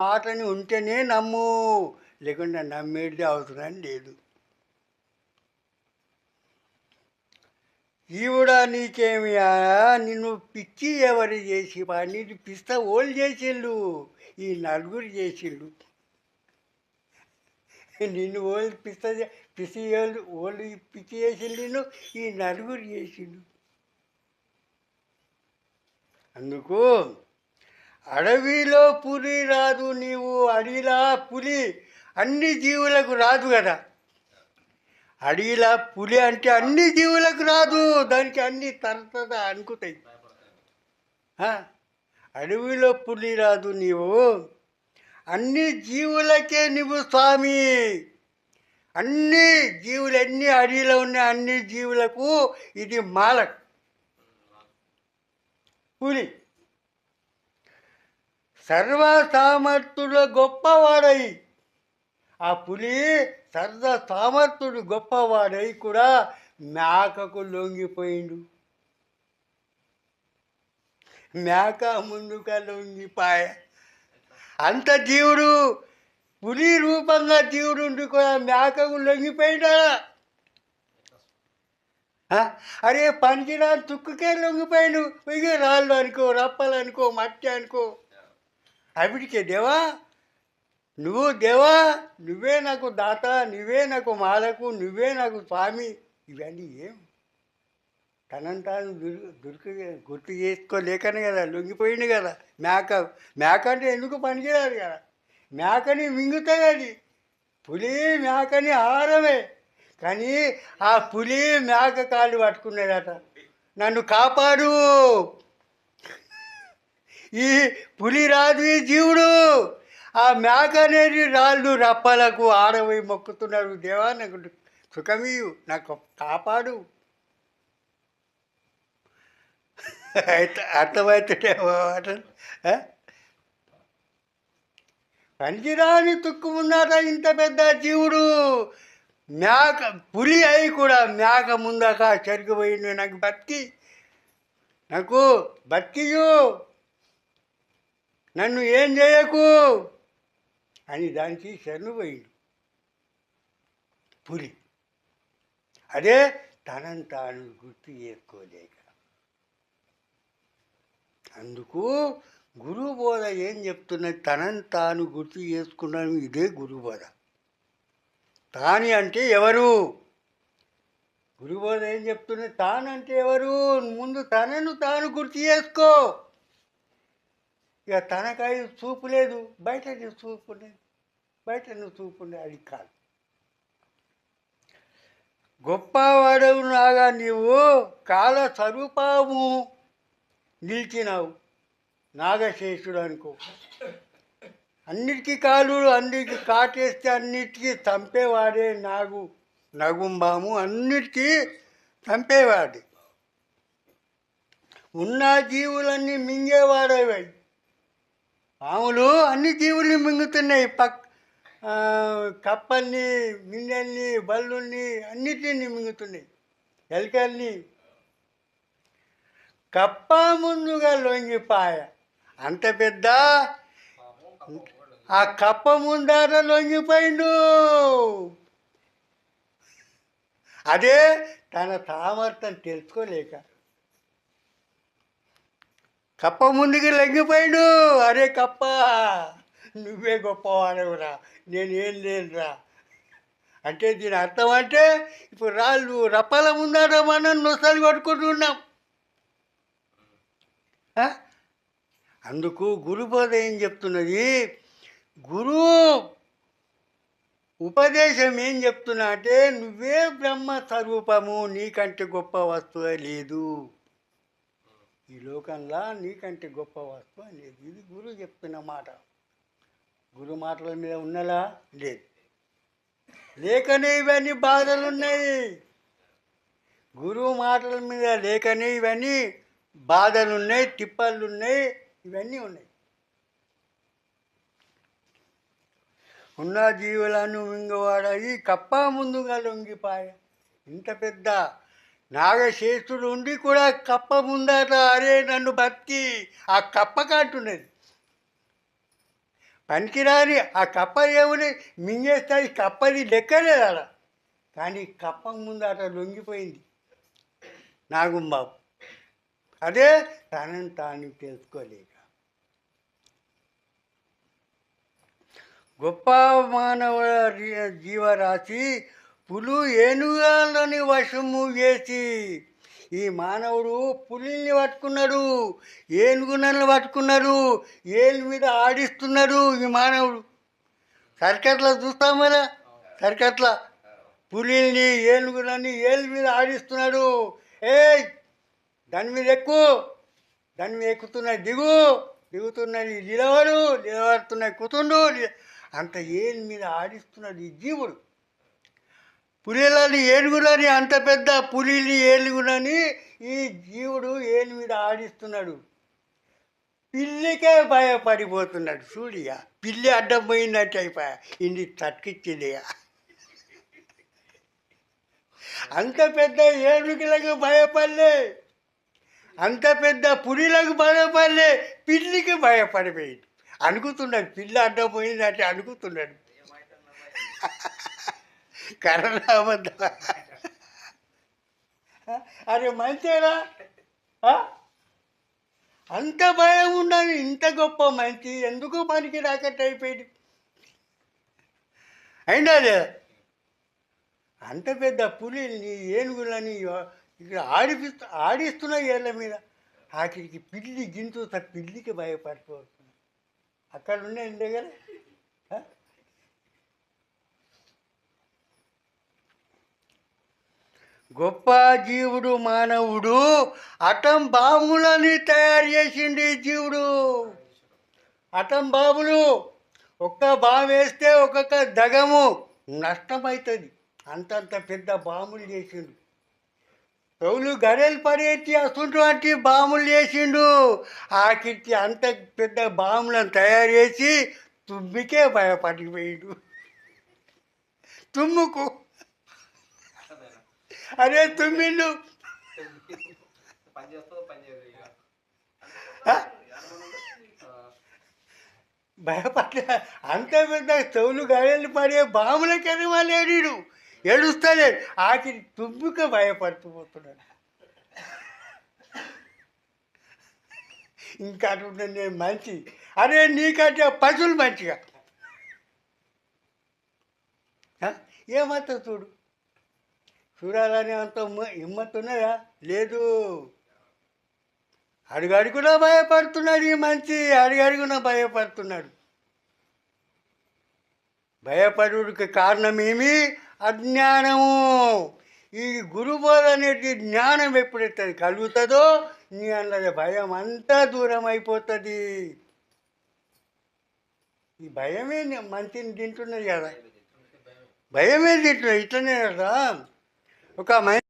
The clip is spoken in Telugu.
మాటని ఉంటేనే నమ్ము. లేకుండా నమ్మేది అవసరం లేదు. ఈవిడ నీకేమి నిన్ను పిచ్చి ఎవరు చేసి నీకు పిస్త ఓళ్ళు చేసిండు ఈ నలుగురు చేసిండు నిన్ను ఓళ్ళు పిస్త పిసి ఓళ్ళు ఓళ్ళు పిచ్చి చేసిండు నిన్ను ఈ నలుగురు చేసిండు అందుకు అడవిలో పులి రాదు నీవు అడిలా పులి అన్ని జీవులకు రాదు కదా. అడవిలా పులి అంటే అన్ని జీవులకు రాదు దానికి అన్ని తరతర అనుకుతాయి అడవిలో పులి రాదు నీవు అన్ని జీవులకే నువ్వు స్వామి. అన్ని జీవులు అన్ని అడవిలో ఉన్న అన్ని జీవులకు ఇది మాల పులి. సర్వ సామర్థ్యుల గొప్పవాడై ఆ పులి సర్వ సామర్థ్యుడు గొప్పవాడై కూడా మేకకు లొంగిపోయిండు. మేక ముందుగా లొంగిపాయ. అంత జీవుడు పులి రూపంగా జీవుడు ఉండి కూడా మేకకు లొంగిపోయినా అరే పనికిరా తుక్కుకే లొంగిపోయిండు. ఇక రాళ్ళు అనుకో రప్పలు అనుకో మట్టి అనుకో. అవిడికి దేవా నువ్వు దేవా నువ్వే నాకు దాత నువ్వే నాకు మాలకు నువ్వే నాకు స్వామి. ఇవన్నీ ఏం? తనని తాను దుర్ గుర్తు చేసుకోలేకనే కదా లొంగిపోయింది కదా. మేక మేక అంటే ఎందుకు పనికిరాదు కదా? మేకని మింగుతుంది అది. పులి మేకని ఆహారమే. కానీ ఆ పులి మేక కాళ్ళు పట్టుకునేదట. నన్ను కాపాడు ఈ పులి రాదు ఈ జీవుడు. ఆ మేక అనేది రాళ్ళు రప్పలకు ఆడవి మొక్కుతున్నారు. దేవా నాకు సుఖమీయు నాకు కాపాడు. అయితే అర్థమవుతుందేమో అతను ఆ? పనికిరాని తుక్కుమున్నాట ఇంత పెద్ద జీవుడు? మేక పులి అయి కూడా మేక ముందాక చెరిగిపోయింది. నాకు బతికి నాకు బతికియు నన్ను ఏం చేయకు? అని దానికి శరణుపోయింది పులి. అదే తనను తాను గుర్తు చేసుకోలేక. అందుకు గురువు బోధ ఏం చెప్తున్నది? తనను తాను గుర్తు చేసుకున్నాను ఇదే గురువు బోధ తాని అంటే ఎవరు? గురుబోధ ఏం చెప్తున్నది? తానంటే ఎవరు? ముందు తనను తాను గుర్తు చేసుకో. ఇక తనకాయ చూపు లేదు బయట నువ్వు చూపు లేదు. బయట నువ్వు చూపు అది కాదు. గొప్పవాడవు నాగా నీవు కాల స్వరూపము నిలిచినావు నాగశేషుడు అనుకో. అన్నిటికీ కాలు అన్నిటికీ కాటేస్తే అన్నిటికీ చంపేవాడే నాగు నగుంబాము అన్నిటికీ చంపేవాడే. ఉన్న జీవులన్నీ మింగేవాడేవాయి పాములు అన్ని జీవుల్ని మింగుతున్నాయి. పక్ కప్పల్ని మిన్నెల్ని బల్లుల్ని అన్నిటిని మింగుతున్నాయి. ఎలకల్ని. కప్ప ముందుగా లొంగిపాయ. అంత పెద్ద ఆ కప్ప ముందార లొంగిపోయిండు. అదే తన సామర్థ్యం తెలుసుకోలేక కప్ప ముందుకి లంగిపోయాడు. అరే కప్ప నువ్వే గొప్పవాడవురా నేనేం లేనురా. అంటే దీని అర్థం అంటే ఇప్పుడు రాళ్ళు రప్పల ముందార మనం నొసలు కొట్టుకుంటున్నాం అందుకు గురుబోధ ఏం చెప్తున్నది? గురువు ఉపదేశం ఏం చెప్తున్నా అంటే నువ్వే బ్రహ్మ స్వరూపము నీకంటే గొప్ప వస్తువే లేదు. ఈ లోకంలో నీకంటే గొప్ప వస్తువు అనేది ఇది గురువు చెప్పిన మాట. గురు మాటల మీద ఉన్నలా లేదు. లేకనే ఇవన్నీ బాధలు ఉన్నాయి గురువు మాటల మీద లేకనే ఇవన్నీ బాధలు ఉన్నాయి తిప్పలు ఉన్నాయి ఇవన్నీ ఉన్నాయి. ఉన్న జీవులను మింగవాడాయి కప్ప ముందుగా లొంగిపాయ. ఇంత పెద్ద నాగశేషుడు ఉండి కూడా కప్ప ముందట అరే నన్ను బతికి ఆ కప్ప కంటున్నది. పనికిరాని ఆ కప్ప ఏమని మింగేస్తాయి కప్పది లెక్కలేదు అలా కానీ కప్ప ముందట లొంగిపోయింది నాగుంబాబు. అదే తనని తాను తెలుసుకోలేక. గొప్ప మానవ జీవరాశి పులు ఏనుగాలని వశము చేసి ఈ మానవుడు పులిని పట్టుకున్నాడు ఏనుగునల్ని పట్టుకున్నాడు ఏలు మీద ఆడిస్తున్నాడు ఈ మానవుడు. సర్కట్లో చూస్తాం కదా? సర్కట్ల. పులిని ఏనుగులని ఏలు మీద ఆడిస్తున్నాడు. ఏ దాని మీద ఎక్కువ దాని మీద ఎక్కుతున్నది దిగు. దిగుతున్నది నిలవడు నిలబడుతున్నాయి కూతుండు. అంత ఏలు మీద ఆడిస్తున్నాడు ఈ జీవుడు. పులిలని ఏనుగులని అంత పెద్ద పులిని ఏనుగులని ఈ జీవుడు ఏలు మీద ఆడిస్తున్నాడు. పిల్లికే భయపడిపోతున్నాడు. చూడియా పిల్లి అడ్డం పోయినట్టు అయిపోయా. ఇన్ని తక్కిచ్చిందిగా అంత పెద్ద ఏనుగులకు భయపడలే. అంత పెద్ద పులిలకు భయపడలే. పిల్లికి భయపడిపోయింది. అనుకుతున్నాడు పిల్లి అడ్డం పోయిందంటే అనుకుతున్నాడు. కరోనా అబద్ధం అరే మంచిరా అంత భయం ఉన్నది ఇంత గొప్ప మంచి ఎందుకు పనికి రాకట్టు అయిపోయింది? అయినా లేదా అంత పెద్ద పులిని ఏనుగులని ఇక్కడ ఆడిపిస్తు ఆడిస్తున్నాయి ఏళ్ళ మీద ఆఖరికి పిల్లి గింతు పిల్లికి భయపడిపోతుంది. అక్కడ ఉన్నాయి దగ్గర? గొప్ప జీవుడు మానవుడు అటం బాంబులని తయారు చేసిండు జీవుడు. అటం బాంబులు ఒక్క బాంబు వేస్తే ఒక్కొక్క దగము నష్టమవుతుంది అంతంత పెద్ద బాంబులు చేసిండు. తౌలు గడలు పడేసి అటువంటి బాంబులు చేసిండు. ఆకిచ్చి అంత పెద్ద బాంబులను తయారు చేసి తుమ్మికే భయపడిపోయిండు. తుమ్ముకు అరే తుమ్మిండు పని చేస్తుందో పని చేయదు ఇక ఆ? భయపడ అంత పెద్ద చెవులు గడేలు పడే వాళ్ళు ఏడు ఏడుస్తాడే. ఆఖరి తుమ్ముక భయపడుతుపోతున్నాడు ఇంకా అటువంటి నేను మంచి. అరే నీకంటే పశువులు మంచిగా? ఏమంత చూడు. చూడాలని అంత హిమ్మత్ ఉన్నదా? లేదు. అడుగడుగునా భయపడుతున్నాడు ఈ మంచి అడుగడుగునా భయపడుతున్నాడు. భయపడుడికి కారణమేమి? అజ్ఞానము. ఈ గురుబోధ అనేది జ్ఞానం ఎప్పుడైతే కలుగుతుందో? నీ అన్నది భయం అంతా దూరం అయిపోతుంది. ఈ భయమే మంచిని తింటున్నది కదా. భయమే తింటున్నది. ఇట్లనే కదా? O tamanho